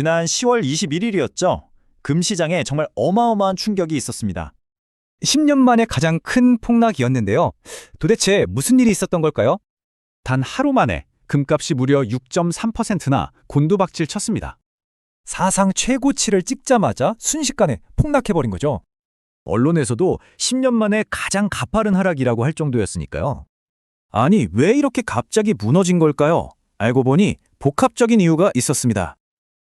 지난 10월 21일이었죠. 금 시장에 정말 어마어마한 충격이 있었습니다. 10년 만에 가장 큰 폭락이었는데요. 도대체 무슨 일이 있었던 걸까요? 단 하루 만에 금값이 무려 6.3%나 곤두박질 쳤습니다. 사상 최고치를 찍자마자 순식간에 폭락해버린 거죠. 언론에서도 10년 만에 가장 가파른 하락이라고 할 정도였으니까요. 아니, 왜 이렇게 갑자기 무너진 걸까요? 알고 보니 복합적인 이유가 있었습니다.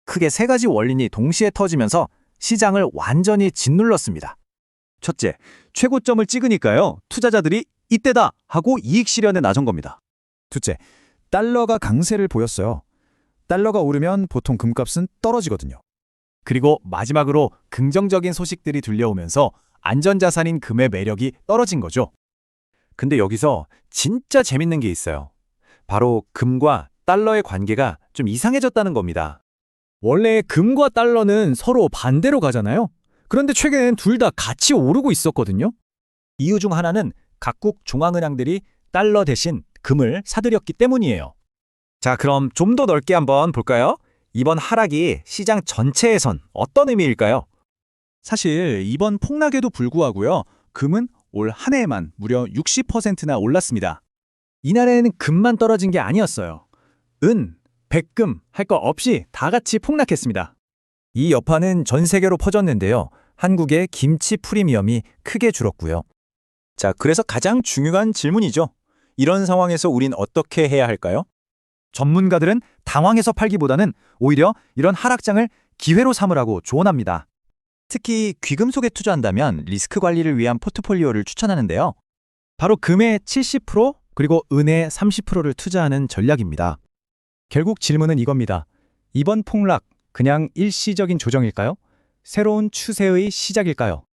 크게 세 가지 원인이 동시에 터지면서 시장을 완전히 짓눌렀습니다. 첫째, 최고점을 찍으니까요. 투자자들이 이때다 하고 이익 실현에 나선 겁니다. 둘째, 달러가 강세를 보였어요. 달러가 오르면 보통 금값은 떨어지거든요. 그리고 마지막으로 긍정적인 소식들이 들려오면서 안전자산인 금의 매력이 떨어진 거죠. 근데 여기서 진짜 재밌는 게 있어요. 바로 금과 달러의 관계가 좀 이상해졌다는 겁니다. 원래 금과 달러는 서로 반대로 가잖아요. 그런데 최근엔 둘다 같이 오르고 있었거든요. 이유 중 하나는 각국 중앙은행들이 달러 대신 금을 사들였기 때문이에요. 자, 그럼 좀 더 넓게 한번 볼까요? 이번 하락이 시장 전체에선 어떤 의미일까요? 사실 이번 폭락에도 불구하고요. 금은 올 한 해에만 무려 60%나 올랐습니다. 이날에는 금만 떨어진 게 아니었어요. 은, 백금 할 거 없이 다 같이 폭락했습니다. 이 여파는 전 세계로 퍼졌는데요. 한국의 김치 프리미엄이 크게 줄었고요. 자, 그래서 가장 중요한 질문이죠. 이런 상황에서 우린 어떻게 해야 할까요? 전문가들은 당황해서 팔기보다는 오히려 이런 하락장을 기회로 삼으라고 조언합니다. 특히 귀금 속에 투자한다면 리스크 관리를 위한 포트폴리오를 추천하는데요. 바로 금의 70% 그리고 은의 30%를 투자하는 전략입니다. 결국 질문은 이겁니다. 이번 폭락 그냥 일시적인 조정일까요? 새로운 추세의 시작일까요?